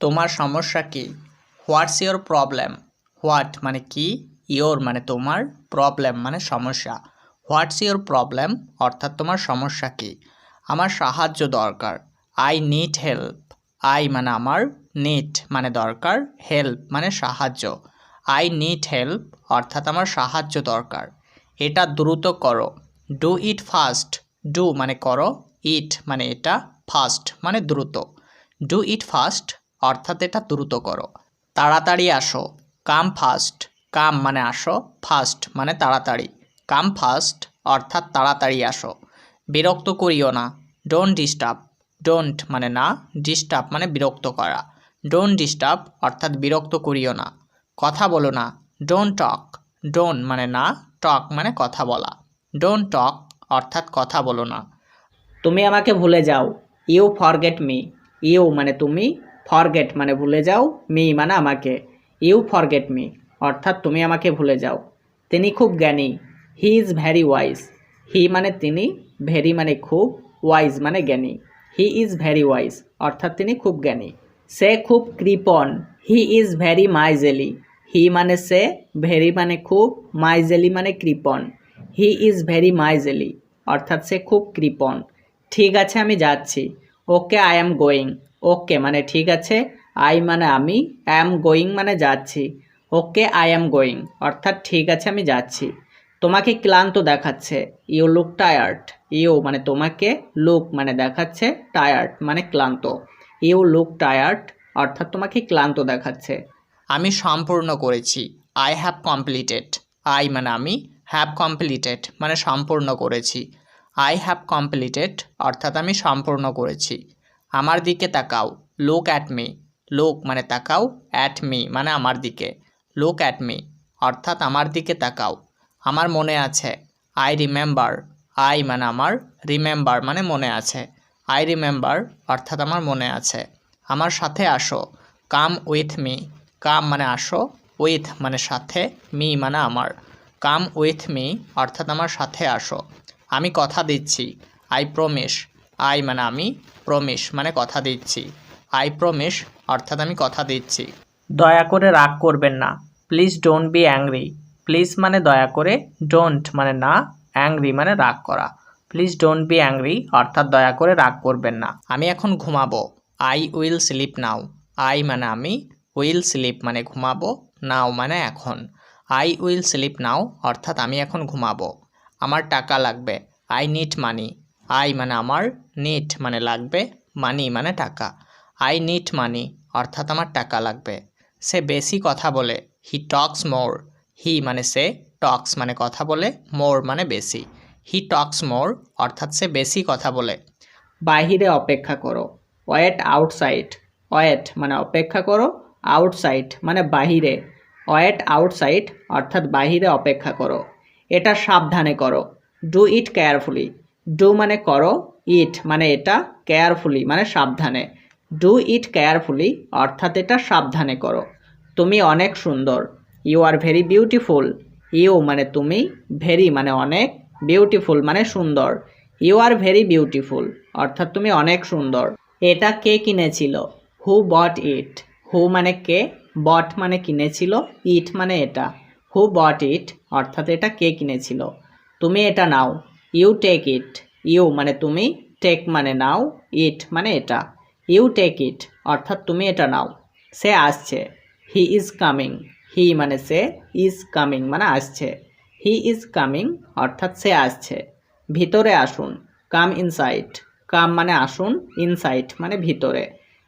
তোমার সমস্যা কি? হোয়াটস ইয়োর প্রবলেম হোয়াট মানে কি? ইয়োর মানে তোমার প্রবলেম মানে সমস্যা। হোয়াটস ইয়োর প্রবলেম অর্থাৎ তোমার সমস্যা কি? আমার সাহায্য দরকার। আই নিড হেল্প আই মানে আমার নিড মানে দরকার। হেল্প মানে সাহায্য। আই নিড হেল্প অর্থাৎ আমার সাহায্য দরকার। এটা দ্রুত করো। ডু ইট ফাস্ট ডু মানে করো। ইট মানে এটা ফাস্ট মানে দ্রুত। ডু ইট ফাস্ট অর্থাৎ এটা দ্রুত করো। তাড়াতাড়ি আসো। কাম ফাস্ট। কাম মানে আসো। ফাস্ট মানে তাড়াতাড়ি। কাম ফাস্ট অর্থাৎ তাড়াতাড়ি আসো। বিরক্ত করিও না। Don't disturb. ডোন্ট মানে না, ডিস্টার্ব মানে বিরক্ত করা। ডোন্ট ডিস্টার্ব অর্থাৎ বিরক্ত করিও না। কথা বলো না। ডোন্ট টক। ডোন মানে না, টক মানে কথা বলা। ডোন্ট টক অর্থাৎ কথা বলো না। তুমি আমাকে ভুলে যাও। You forget me. ইউ মানে তুমি ফরগেট মানে ভুলে যাও মি মানে আমাকে। ইউ ফরগেট মি অর্থাৎ তুমি আমাকে ভুলে যাও। তিনি খুব জ্ঞানী। He is very wise he মানে তিনি ভেরি মানে খুব ওয়াইজ মানে জ্ঞানী। হি ইজ ভ্যারি ওয়াইজ অর্থাৎ তিনি খুব জ্ঞানী। সে খুব কৃপন হি ইজ ভ্যারি মাইজেলি হি মানে সে ভেরি মানে খুব মাইজেলি মানে কৃপন হি ইজ ভেরি মাইজেলি অর্থাৎ সে খুব কৃপন ঠিক আছে, আমি যাচ্ছি। ওকে আই অ্যাম গোয়িং ওকে মানে ঠিক আছে। আই মানে আমি অ্যাম গোয়িং মানে যাচ্ছি। ওকে আই অ্যাম গোয়িং অর্থাৎ ঠিক আছে, আমি যাচ্ছি। তোমাকে ক্লান্ত দেখাচ্ছে। ইউ লুক টায়ার্ড ইউ মানে তোমাকে লুক মানে দেখাচ্ছে টায়ার্ড মানে ক্লান্ত। ইউ লুক টায়ার্ড অর্থাৎ তোমাকে ক্লান্ত দেখাচ্ছে। আমি সম্পূর্ণ করেছি। আই হ্যাভ কমপ্লিটেড আই মানে আমি হ্যাভ কমপ্লিটেড মানে সম্পূর্ণ করেছি। আই হ্যাভ কমপ্লিটেড অর্থাৎ আমি সম্পূর্ণ করেছি। আমার দিকে তাকাও। লুক অ্যাট মি লুক মানে তাকাও অ্যাট মি মানে আমার দিকে। লুক অ্যাট মি অর্থাৎ আমার দিকে তাকাও। আমার মনে আছে আই রিমেম্বার আই মানে আমার রিমেম্বার মানে মনে আছে। আই রিমেম্বার অর্থাৎ আমার মনে আছে। আমার সাথে আসো। কাম উইথ মি কাম মানে আসো উইথ মানে সাথে মি মানে আমার। কাম উইথ মি অর্থাৎ আমার সাথে আসো। আমি কথা দিচ্ছি। আই প্রমিস আই মানে আমি প্রমিস মানে কথা দিচ্ছি। আই প্রমিস অর্থাৎ আমি কথা দিচ্ছি। দয়া করে রাগ করবেন না। Please don't be angry please মানে দয়া করে ডোন্ট মানে না অ্যাংরি মানে রাগ করা। প্লিজ ডোন্ট বি অ্যাংরি অর্থাৎ দয়া করে রাগ করবেন না। আমি এখন ঘুমাবো। I will sleep now I মানে আমি উইল স্লিপ মানে ঘুমাবো। নাও মানে এখন। আই উইল স্লিপ নাও অর্থাৎ আমি এখন ঘুমাবো। আমার টাকা লাগবে। আই নিড মানি আই মানে আমার নিট মানে লাগবে মানি মানে টাকা। আই নিট মানি অর্থাৎ আমার টাকা লাগবে। সে বেশি কথা বলে হি টক্স মোর হি মানে সে টক্স মানে কথা বলে মোর মানে বেশি। হি টক্স মোর অর্থাৎ সে বেশি কথা বলে। বাহিরে অপেক্ষা করো ওয়েট আউটসাইড ওয়েট মানে অপেক্ষা করো আউটসাইড মানে বাহিরে। ওয়েট আউটসাইড অর্থাৎ বাহিরে অপেক্ষা করো। এটা সাবধানে করো। ডু ইট কেয়ারফুলি ডু মানে করো ইট মানে এটা কেয়ারফুলি মানে সাবধানে। ডু ইট কেয়ারফুলি অর্থাৎ এটা সাবধানে করো। তুমি অনেক সুন্দর। You are very beautiful you মানে তুমি ভেরি মানে অনেক বিউটিফুল মানে সুন্দর। ইউ আর ভেরি বিউটিফুল অর্থাৎ তুমি অনেক সুন্দর। এটা কে কিনেছিল? হু বট ইট হু মানে কে? বট মানে কিনেছিল? ইট মানে এটা। হু বট ইট অর্থাৎ এটা কে কিনেছিল? তুমি এটা নাও। ইউ টেক ইট ইউ মানে তুমি টেক মানে নাও ইট মানে এটা। ইউ টেক ইট অর্থাৎ তুমি এটা নাও। সে আসছে। হি ইজ কামিং হি মানে সে ইজ কামিং মানে আসছে। হি ইজ কামিং অর্থাৎ সে আসছে। ভিতরে আসুন। কাম ইনসাইট কাম মানে আসুন ইনসাইট মানে ভিতরে।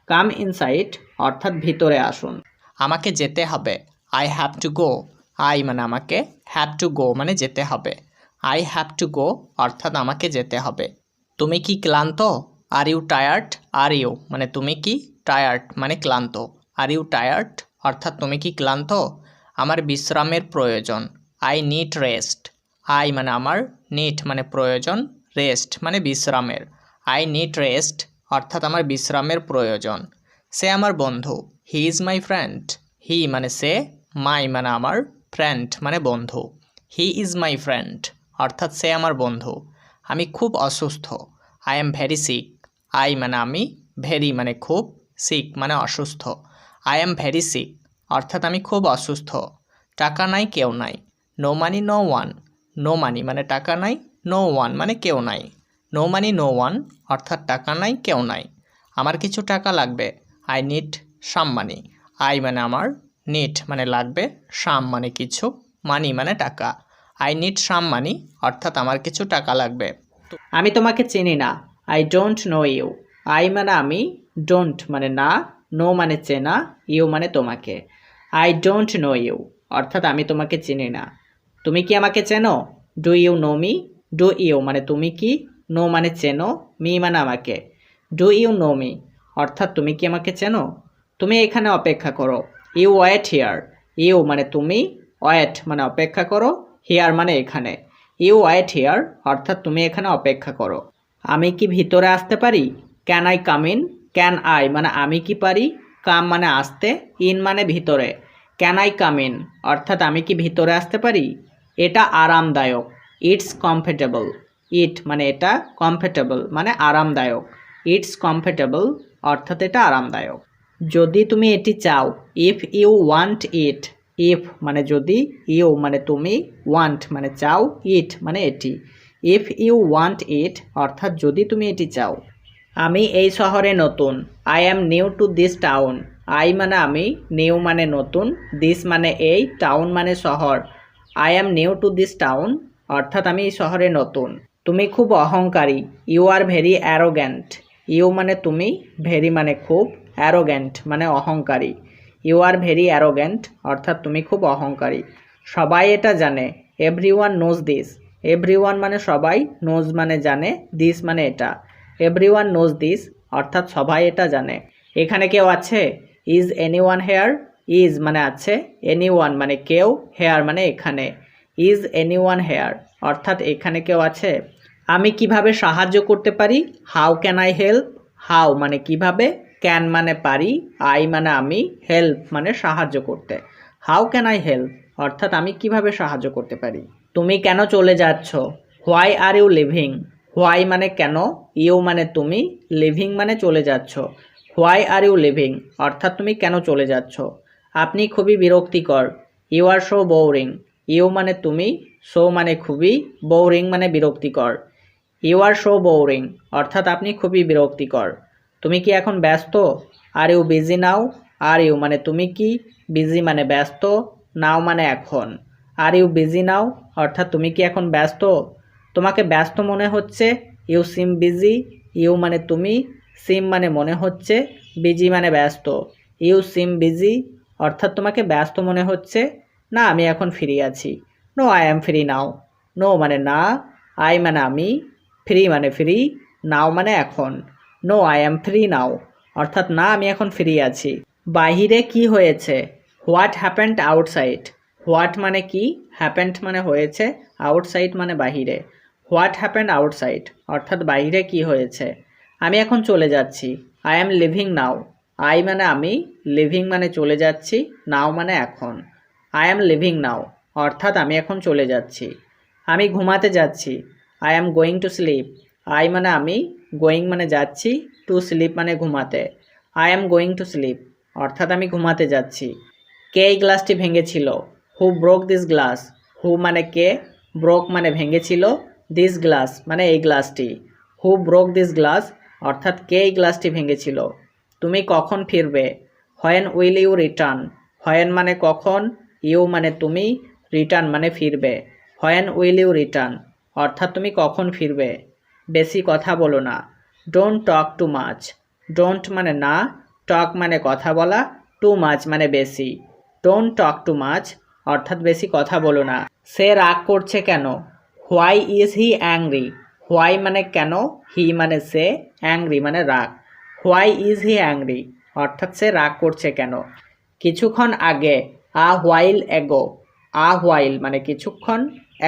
কাম ইনসাইট অর্থাৎ ভিতরে আসুন। আমাকে যেতে হবে। I have to go I মানে আমাকে হ্যাভ টু গো মানে যেতে হবে। আই হ্যাভ টু গো অর্থাৎ আমাকে যেতে হবে। তুমি কি ক্লান্ত? Are you tired are you মানে তুমি কি টায়ার্ড মানে ক্লান্ত। আর ইউ টায়ার্ড অর্থাৎ তুমি কি ক্লান্ত? আমার বিশ্রামের প্রয়োজন। আই নিড রেস্ট আই মানে আমার নিট মানে প্রয়োজন। রেস্ট মানে বিশ্রামের। আই নিড রেস্ট অর্থাৎ আমার বিশ্রামের প্রয়োজন। সে আমার বন্ধু। He is my friend he মানে সে মাই মানে আমার ফ্রেন্ড মানে বন্ধু। হি ইজ মাই ফ্রেন্ড অর্থাৎ সে আমার বন্ধু। আমি খুব অসুস্থ। I am very sick I মানে আমি ভেরি মানে খুব সিক মানে অসুস্থ। আই এম ভেরি সিক অর্থাৎ আমি খুব অসুস্থ। টাকা নাই, কেউ নাই। No money no one no money মানে টাকা নাই নো ওয়ান মানে কেউ নাই। নো মানি নো ওয়ান অর্থাৎ টাকা নাই, কেউ নাই। আমার কিছু টাকা লাগবে। I need some money I মানে আমার নিট মানে লাগবে সাম মানে কিছু। মানি মানে টাকা। আই নিড সাম মানি অর্থাৎ আমার কিছু টাকা লাগবে। আমি তোমাকে চিনি না। I don't know you I মানে আমি ডোন্ট মানে না নো মানে চেনা ইউ মানে তোমাকে। আই ডোন্ট নো ইউ অর্থাৎ আমি তোমাকে চিনি না। তুমি কি আমাকে চেনো? Do you know me do you মানে তুমি কি? নো মানে চেনো মি মানে আমাকে। ডু ইউ নো মি অর্থাৎ তুমি কি আমাকে চেনো? তুমি এখানে অপেক্ষা করো। ইউ ওয়েট হিয়ার ইউ মানে তুমি ওয়েট মানে অপেক্ষা করো। হিয়ার মানে এখানে। ইউ ওয়েট হেয়ার অর্থাৎ তুমি এখানে অপেক্ষা করো। আমি কি ভিতরে আসতে পারি? Can I come in can I মানে আমি কি পারি? কাম মানে আসতে ইন মানে ভিতরে। ক্যান আই কাম ইন অর্থাৎ আমি কি ভিতরে আসতে পারি? এটা আরামদায়ক। ইটস কমফর্টেবল ইট মানে এটা কমফর্টেবল মানে আরামদায়ক। ইটস কমফর্টেবল অর্থাৎ এটা আরামদায়ক। যদি তুমি এটি চাও if you want it if মানে যদি ইউ মানে তুমি ওয়ান্ট মানে চাও ইট মানে এটি। ইফ ইউ ওয়ান্ট ইট অর্থাৎ যদি তুমি এটি চাও। আমি এই শহরে নতুন। I am new to this town I মানে আমি নিউ মানে নতুন। দিস মানে এই টাউন মানে শহর। I am new to this town অর্থাৎ আমি এই শহরে নতুন। তুমি খুব অহংকারী। You are very arrogant you মানে তুমি ভেরি মানে খুব অ্যারোগ্যান্ট মানে অহংকারী। ইউ আর ভেরি অ্যারোগ্যান্ট অর্থাৎ তুমি খুব অহংকারী। সবাই এটা জানে। Everyone knows this everyone মানে সবাই নোজ মানে জানে দিস মানে এটা। এভরি ওয়ান নোজ দিস অর্থাৎ সবাই এটা জানে। এখানে কেউ আছে? Is anyone here is মানে আছে। এনি ওয়ান মানে কেউ হেয়ার মানে এখানে। ইজ এনি ওয়ান হেয়ার অর্থাৎ এখানে কেউ আছে? আমি কীভাবে সাহায্য করতে পারি? How can I help how মানে কীভাবে? ক্যান মানে পারি আই মানে আমি হেল্প মানে সাহায্য করতে। হাউ ক্যান আই হেল্প অর্থাৎ আমি কীভাবে সাহায্য করতে পারি? তুমি কেন চলে যাচ্ছ? Why are you leaving why মানে কেন? ইউ মানে তুমি লিভিং মানে চলে যাচ্ছ। হোয়াই আর ইউ লিভিং অর্থাৎ তুমি কেন চলে যাচ্ছ? আপনি খুবই বিরক্তিকর। You are so boring you মানে তুমি সো মানে খুবই বোরিং মানে বিরক্তিকর। ইউ আর সো বোরিং অর্থাৎ আপনি খুবই বিরক্তিকর। তুমি কি এখন ব্যস্ত? Are you busy now. Are you মানে তুমি কি বিজি মানে ব্যস্ত? নাও মানে এখন। আর ইউ বিজি নাও, অর্থাৎ তুমি কি এখন ব্যস্ত? তোমাকে ব্যস্ত মনে হচ্ছে ইউ সিম বিজি ইউ মানে তুমি সিম মানে মনে হচ্ছে বিজি মানে ব্যস্ত। ইউ সিম বিজি অর্থাৎ তোমাকে ব্যস্ত মনে হচ্ছে, না, আমি এখন ফ্রি আছি। No I am free now no মানে না আই মানে আমি ফ্রি মানে ফ্রি নাও মানে এখন। No I am free now অর্থাৎ, না, আমি এখন ফ্রি আছি। বাহিরে কি হয়েছে? হোয়াট হ্যাপেন্ড আউটসাইড হোয়াট মানে কি? হ্যাপেন্ড মানে হয়েছে আউটসাইড মানে বাহিরে। হোয়াট হ্যাপেন্ড আউটসাইড অর্থাৎ, বাহিরে কি হয়েছে? আমি এখন চলে যাচ্ছি। I am living now I মানে আমি লিভিং মানে চলে যাচ্ছি নাও মানে এখন। আই অ্যাম লিভিং নাও অর্থাৎ, আমি এখন চলে যাচ্ছি। আমি ঘুমাতে যাচ্ছি। I am going to sleep I মানে আমি গোয়িং মানে যাচ্ছি টু স্লিপ মানে ঘুমাতে। I am going to sleep অর্থাৎ আমি ঘুমাতে যাচ্ছি। কে এই গ্লাসটি ভেঙেছিল? Who broke this glass who মানে কে? ব্রোক মানে ভেঙেছিল। দিস গ্লাস মানে এই গ্লাসটি হু ব্রোক দিস গ্লাস অর্থাৎ কে এই গ্লাসটি ভেঙেছিল? তুমি কখন ফিরবে? When will you return when মানে কখন? ইউ মানে তুমি রিটার্ন মানে ফিরবে। হোয়েন উইল ইউ রিটার্ন অর্থাৎ তুমি কখন ফিরবে? বেশি কথা বলো না। Don't talk too much don't মানে না টক মানে কথা বলা টু মাচ মানে বেশি। ডোন্ট টক টু মাচ অর্থাৎ বেশি কথা বলো না। সে রাগ করছে কেন? Why is he angry why মানে কেন? হি মানে সে অ্যাংরি মানে রাগ। হোয়াই ইজ হি অ্যাংরি অর্থাৎ সে রাগ করছে কেন? কিছুক্ষণ আগে আ হোয়াইল এগো আ হোয়াইল মানে কিছুক্ষণ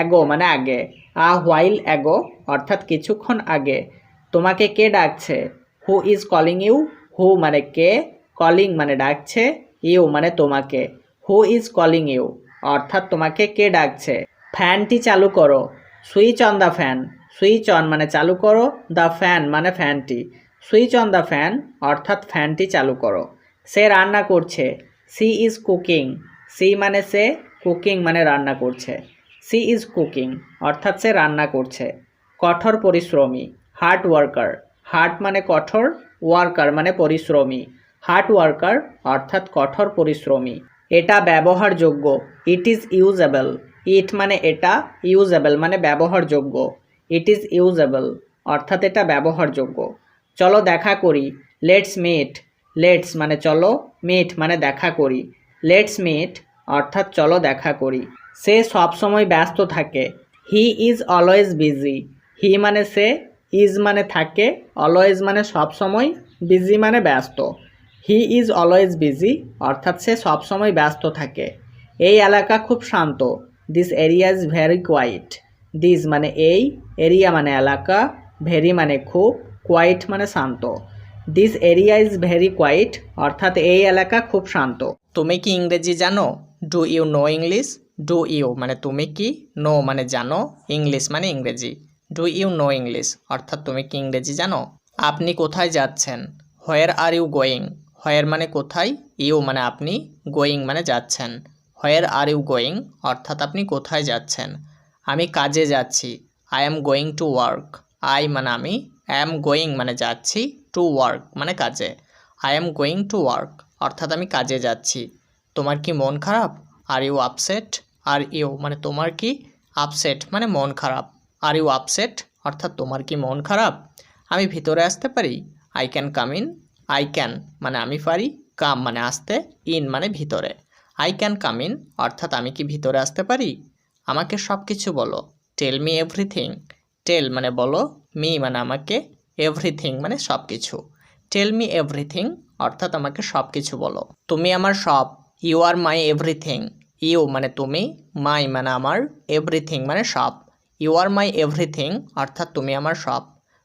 এগো মানে আগে। আ হোয়াইল অ্যাগো, অর্থাৎ কিছুক্ষণ আগে। তোমাকে কে ডাকছে? Who is calling you? Who মানে কে? কলিং মানে ডাকছে। ইউ মানে তোমাকে। Who is calling you? অর্থাৎ তোমাকে কে ডাকছে? ফ্যানটি চালু করো। Switch on the fan. Switch on মানে চালু করো। দ্য ফ্যান মানে ফ্যানটি। সুইচ অন দ্য ফ্যান, অর্থাৎ ফ্যানটি চালু করো। সে রান্না করছে। C is cooking. সি মানে সে, কুকিং মানে রান্না করছে। সি ইজ কুকিং, অর্থাৎ সে রান্না করছে। কঠোর পরিশ্রমী, হার্ড ওয়ার্কার। হার্ড মানে কঠোর, ওয়ার্কার মানে পরিশ্রমী। হার্ড ওয়ার্কার অর্থাৎ কঠোর পরিশ্রমী। এটা ব্যবহারযোগ্য, ইট ইজ ইউজেবল। ইট মানে এটা, ইউজেবল মানে ব্যবহারযোগ্য। ইট ইজ ইউজেবল, অর্থাৎ এটা ব্যবহারযোগ্য। চলো দেখা করি। Let's meet. লেটস মানে চলো, মিট মানে দেখা করি। লেটস মিট, অর্থাৎ চলো দেখা করি। সে সবসময় ব্যস্ত থাকে। He is always busy he মানে সে ইজ মানে থাকে। অলওয়েজ মানে সবসময় বিজি মানে ব্যস্ত। হি ইজ অলওয়েজ বিজি অর্থাৎ সে সবসময় ব্যস্ত থাকে। এই এলাকা খুব শান্ত। This area is very quiet this মানে এই এরিয়া মানে এলাকা। ভেরি মানে খুব কোয়াইট মানে শান্ত। This area is very quiet অর্থাৎ এই এলাকা খুব শান্ত। তুমি কি ইংরেজি জানো? Do you know English do you মানে তুমি কি? নো মানে জানো। ইংলিশ মানে ইংরেজি। ডু ইউ নো ইংলিশ অর্থাৎ তুমি কি ইংরেজি জানো? আপনি কোথায় যাচ্ছেন? Where are you going where মানে কোথায়? ইউ মানে আপনি গোয়িং মানে যাচ্ছেন। হোয়ার আর ইউ গোয়িং অর্থাৎ আপনি কোথায় যাচ্ছেন? আমি কাজে যাচ্ছি। I am going to work I মানে আমি আই এম গোয়িং মানে যাচ্ছি টু ওয়ার্ক মানে কাজে। I am going to work অর্থাৎ আমি কাজে যাচ্ছি। তোমার কি মন খারাপ? Are you upset are you মানে তোমার কি আপসেট মানে মন খারাপ। আর ইউ আপসেট অর্থাৎ তোমার কি মন খারাপ? আমি ভিতরে আসতে পারি? I can come in I can মানে আমি পারি কাম মানে আসতে ইন মানে ভিতরে। আই ক্যান কাম ইন অর্থাৎ আমি কি ভিতরে আসতে পারি? আমাকে সব কিছু বলো। টেল মি এভরিথিং টেল মানে বলো মি মানে আমাকে এভরিথিং মানে সব কিছু টেল মি এভরিথিং অর্থাৎ আমাকে সব কিছু বলো। তুমি আমার সব you are my everything you মানে তুমি, মাই মানে আমার, এভরিথিং মানে সব ইউ আর মাই এভরিথিং, অর্থাৎ তুমি আমার সব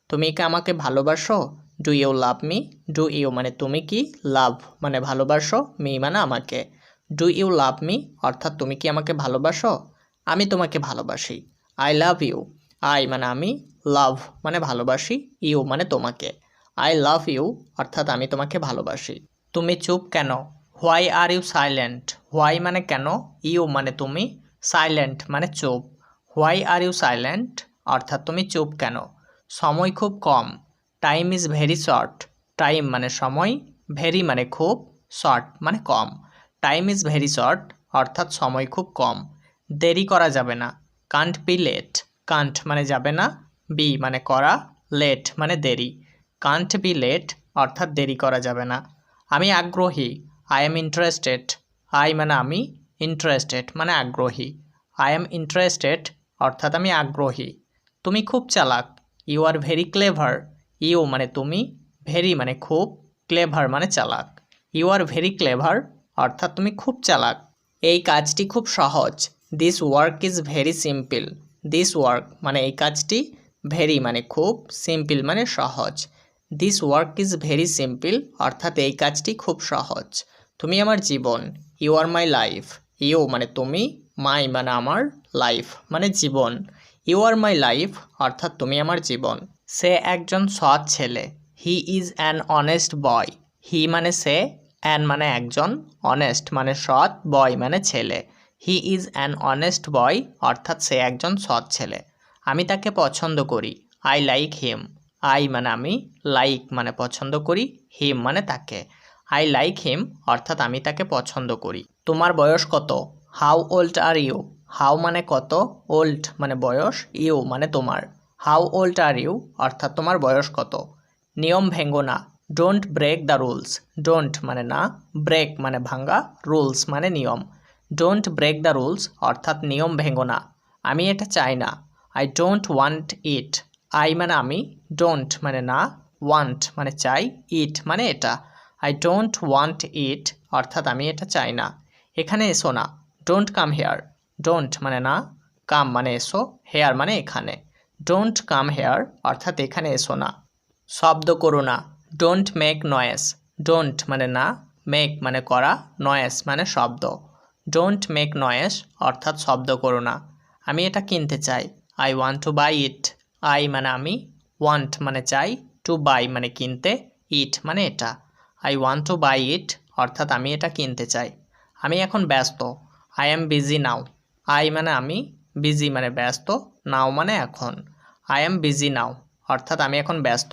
তুমি কি আমাকে ভালোবাসো? Do you love me? Do you মানে তুমি কি? লাভ মানে ভালোবাসো, মি মানে আমাকে। Do you love me? অর্থাৎ তুমি কি আমাকে ভালোবাসো? আমি তোমাকে ভালোবাসি। I love you. আই মানে আমি, লাভ মানে ভালোবাসি, ইউ মানে তোমাকে। আই লাভ ইউ, অর্থাৎ আমি তোমাকে ভালোবাসি। তুমি চুপ কেন? Why are you silent why মানে কেন? ইউ মানে তুমি। সাইলেন্ট মানে চুপ। হোয়াই আর ইউ সাইলেন্ট অর্থাৎ তুমি চুপ কেন? সময় খুব কম। Time is very short time মানে সময়। ভেরি মানে খুব। শর্ট মানে কম। টাইম ইজ ভেরি শর্ট অর্থাৎ সময় খুব কম। দেরি করা যাবে না। কান্ট বি লেট কান্ট মানে যাবে না। বি মানে করা। লেট মানে দেরি। কান্ট বি লেট অর্থাৎ দেরি করা যাবে না। আমি আগ্রহী। আই এম ইন্টারেস্টেড আই মানে আমি ইন্টারেস্টেড মানে আগ্রহী। আই এম ইন্টারেস্টেড অর্থাৎ আমি আগ্রহী। তুমি খুব চালাক। You are very clever you মানে তুমি ভেরি মানে খুব ক্লেভার মানে চালাক। ইউ আর ভেরি ক্লেভার অর্থাৎ তুমি খুব চালাক। এই কাজটি খুব সহজ। This work is very simple this work মানে এই কাজটি ভেরি মানে খুব সিম্পল মানে সহজ। This work is very simple অর্থাৎ এই কাজটি খুব সহজ। তুমি আমার জীবন you are my life you মানে তুমি মাই মানে আমার লাইফ মানে জীবন ইউ আর মাই লাইফ অর্থাৎ তুমি আমার জীবন। সে একজন সৎ ছেলে he is an honest boy he মানে সে অ্যান মানে একজন অনেস্ট মানে সৎ বয় মানে ছেলে he is an honest boy অর্থাৎ সে একজন সৎ ছেলে। আমি তাকে পছন্দ করি আই লাইক হিম আই মানে আমি লাইক মানে পছন্দ করি হিম মানে তাকে। আই লাইক হিম অর্থাৎ আমি তাকে পছন্দ করি। তোমার বয়স কত? How old are you how মানে কত? ওল্ড মানে বয়স ইউ মানে তোমার। হাউ ওল্ড আর ইউ অর্থাৎ তোমার বয়স কত? নিয়ম ভেঙ্গো না। Don't break the rules don't মানে না ব্রেক মানে ভাঙ্গা রুলস মানে নিয়ম। ডোন্ট ব্রেক দ্য রুলস অর্থাৎ নিয়ম ভেঙ্গো না। আমি এটা চাই না। I don't want it I মানে আমি ডোন্ট মানে না ওয়ান্ট মানে চাই ইট মানে এটা। আই ডোন্ট ওয়ান্ট ইট অর্থাৎ আমি এটা চাই না। এখানে এসো না। ডোন্ট কাম হেয়ার ডোন্ট মানে না কাম মানে এসো হেয়ার মানে এখানে। ডোন্ট কাম হেয়ার অর্থাৎ এখানে এসো না। শব্দ করো না। ডোন্ট মেক নয়েস ডোন্ট মানে না মেক মানে করা নয়েস মানে শব্দ। ডোন্ট মেক নয়েস অর্থাৎ শব্দ করো না। আমি এটা কিনতে চাই। I want to buy it I মানে আমি ওয়ান্ট মানে চাই। টু বাই মানে কিনতে ইট মানে এটা। I want to buy it অর্থাৎ আমি এটা কিনতে চাই। আমি এখন ব্যস্ত। I am busy now I মানে আমি বিজি মানে ব্যস্ত নাও মানে এখন। আই এম বিজি নাও অর্থাৎ আমি এখন ব্যস্ত।